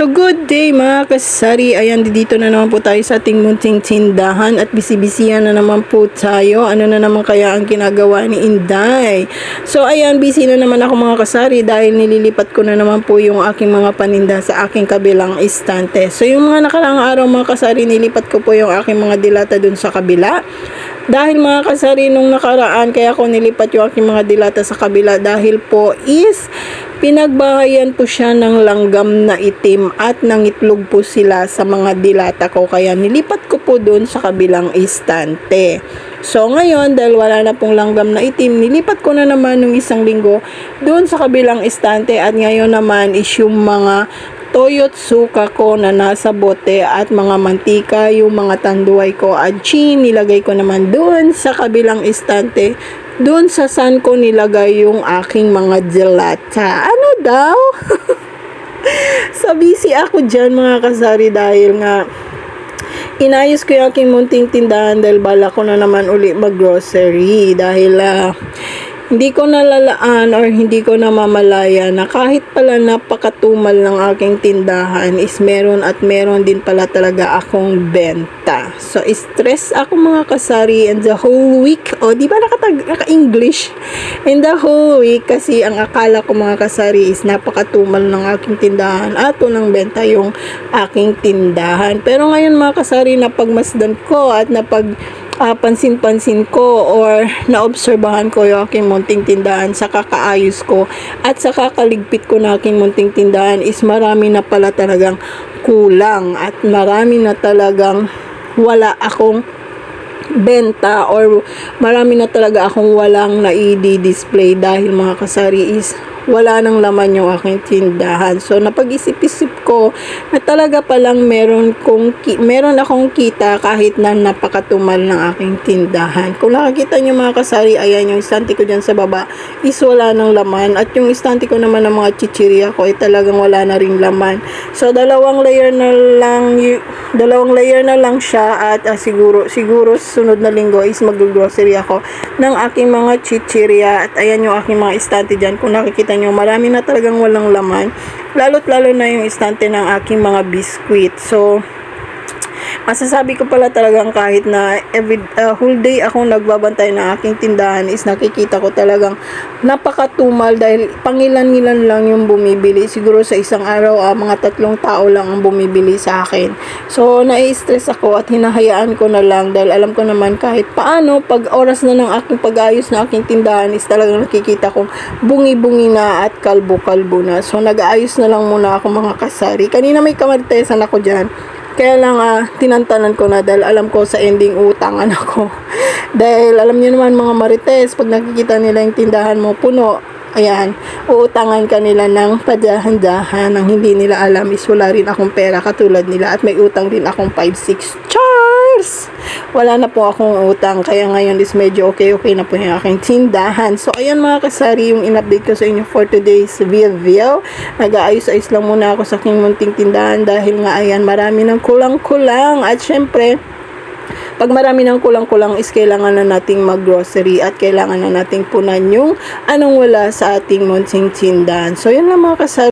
So good day mga kasari. Ayan, dito na naman po tayo sa ating munting tindahan at bisibisihan na naman po tayo. Ano na naman kaya ang ginagawa ni Inday? So ayan, busy na naman ako mga kasari dahil nililipat ko na naman po yung aking mga paninda sa aking kabilang istante. So yung mga nakaraang araw mga kasari, nilipat ko po yung aking mga dilata dun sa kabila. Dahil mga kasari nung nakaraan, kaya ko nilipat yung aking mga dilata sa kabila. Dahil po is pinagbahayan po siya ng langgam na itim at nangitlog po sila sa mga dilata ko. Kaya nilipat ko po doon sa kabilang istante. So ngayon dahil wala na pong langgam na itim, nilipat ko na naman nung isang linggo doon sa kabilang istante. At ngayon naman is yung mga toyot suka ko na nasa bote at mga mantika, yung mga tanduay ko at chin, nilagay ko naman doon sa kabilang istante. Doon sa san ko nilagay yung aking mga gelata. Ano daw? busy ako dyan mga kasari dahil nga inayos ko yung aking munting tindahan dahil bala ko na naman uli mag-grocery dahil ah, hindi ko nalalaan or hindi ko namamalaya na kahit pala napakatumal ng aking tindahan is meron at meron din pala talaga akong benta. So, stress ako mga kasari in the whole week. O, di ba naka-English? In the whole week kasi ang akala ko mga kasari is napakatumal ng aking tindahan at walang benta yung aking tindahan. Pero ngayon mga kasari, napagmasdan ko at napag ah, pansin-pansin ko or naobserbahan ko yung aking munting tindahan sa kakaayos ko at sa kakaligpit ko na aking munting tindahan is marami na pala talagang kulang at marami na talagang wala akong benta or marami na talaga akong walang na-display dahil mga kasari is wala nang laman yung aking tindahan. So, napag-isip-isip ko na talaga palang meron, kong, meron akong kita kahit na napakatumal ng aking tindahan. Kung nakakita nyo mga kasari, ayan yung istante ko dyan sa baba is wala nang laman. At yung istante ko naman ng mga chichirya ko ay talagang wala na ring laman. So, dalawang layer na lang, dalawang layer na lang siya at ah, siguro, siguro sunod na linggo is mag-grocery ako ng aking mga chichirya at ayan yung aking mga istante dyan. Kung nakikita nyo, marami na talagang walang laman. Lalo't lalo na yung istante ng aking mga biskwit. So, masasabi ko pala talagang kahit na every uh, whole day akong nagbabantay ng aking tindahan is nakikita ko talagang napakatumal dahil pangilan-ngilan lang yung bumibili. Siguro sa isang araw ah, mga tatlong tao lang ang bumibili sa akin. So nai-stress ako at hinahayaan ko na lang dahil alam ko naman kahit paano pag oras na ng aking pag-ayos ng aking tindahan is talagang nakikita kong bungi-bungi na at kalbo-kalbo na. So nag-aayos na lang muna ako mga kasari. Kanina may kamartesan ako dyan kaya lang ah, tinantanan ko na dahil alam ko sa ending utangan ako. dahil alam niyo naman mga marites, pag nakikita nila yung tindahan mo puno, ayan, uutangan ka nila ng padahan-dahan nang hindi nila alam is wala rin akong pera katulad nila at may utang din akong 5-6 Charles! Wala na po akong utang kaya ngayon is medyo okay-okay na po yung aking tindahan. So ayan mga kasari yung in-update ko sa inyo for today's video. Nag-aayos-ayos lang muna ako sa aking munting tindahan dahil nga ayan marami ng kulang-kulang at syempre pag marami ng kulang-kulang is kailangan na nating mag-grocery at kailangan na nating punan yung anong wala sa ating munting tindahan. So, yun lang mga kasari.